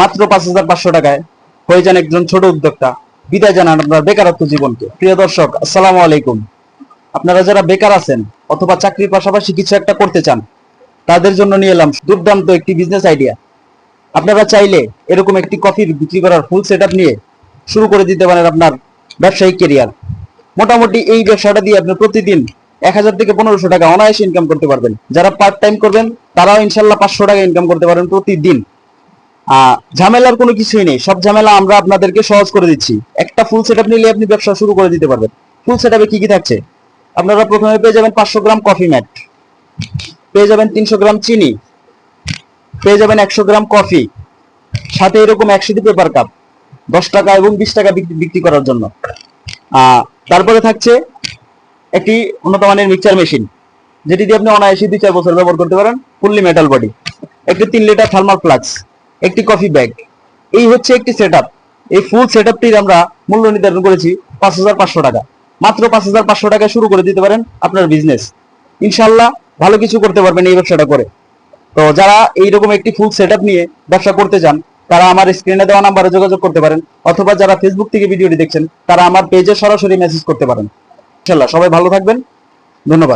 মাত্র পাঁচ হাজার পাঁচশো টাকায়। হয়ে যান একজন ছোট উদ্যোক্তা। বিদায় জানান আপনার বেকারত্ব জীবনকে। প্রিয় দর্শক, আসসালামু আলাইকুম। আপনারা যারা বেকার আছেন অথবা চাকরির পাশাপাশি কিছু একটা করতে চান, তাদের জন্য নিয়ে এলাম দুর্দান্ত একটি বিজনেস আইডিয়া আপনারা চাইলে এরকম একটি কফির বিক্রি করার ফুল সেট নিয়ে শুরু করে দিতে পারেন আপনার ব্যবসায়িক কেরিয়ার মোটামুটি এই ব্যবসাটা দিয়ে আপনি প্রতিদিন এক হাজার থেকে পনেরোশো টাকা অনায়াসে ইনকাম করতে পারবেন। যারা পার্ট টাইম করবেন, তারাও ইনশাল্লাহ পাঁচশো টাকা ইনকাম করতে পারবেন প্রতিদিন। ঝামেলার কোনো কিছুই নেই। সব ঝামেলা আমরা আপনাদেরকে সহজ করে দিচ্ছি। একটা ফুল সেট আপ নিলে আপনি ব্যবসা শুরু করে দিতে পারবেন। ফুল সেট আপে কি কি থাকছে? আপনারা প্রথমে পেয়ে যাবেন পাঁচশো গ্রাম কফি ম্যাট পেয়ে যাবেন তিনশো গ্রাম চিনি। পেয়ে যাবেন একশো গ্রাম কফি সাথে এরকম একশোটি পেপার কাপ দশ টাকা এবং বিশ টাকা বিক্রি- করার জন্য। তারপরে থাকছে একটি উন্নত মানের মিক্সচার মেশিন যেটি দিয়ে আপনি অনায়াসে দুই চার বছর ব্যবহার করতে পারেন। ফুললি মেটাল বডি একটি তিন লিটার থার্মাল ফ্লাক্স একটি কফি ব্যাগ এই হচ্ছে একটি সেট এই ফুল সেট আমরা মূল্য নির্ধারণ করেছি পাঁচ হাজার পাঁচশো টাকা। মাত্র পাঁচ হাজার পাঁচশো টাকা শুরু করে দিতে পারেন আপনার বিজনেস ইনশাল্লাহ ভালো কিছু করতে পারবেন এই ব্যবসাটা করে। তো যারা এইরকম একটি ফুল সেট নিয়ে ব্যবসা করতে চান, তারা আমার স্ক্রিনে দেওয়া নাম্বারে যোগাযোগ করতে পারেন, অথবা যারা ফেসবুক থেকে ভিডিওটি দেখছেন, তারা আমার পেজে সরাসরি মেসেজ করতে পারেন। ইনশাল্লাহ সবাই ভালো থাকবেন। ধন্যবাদ।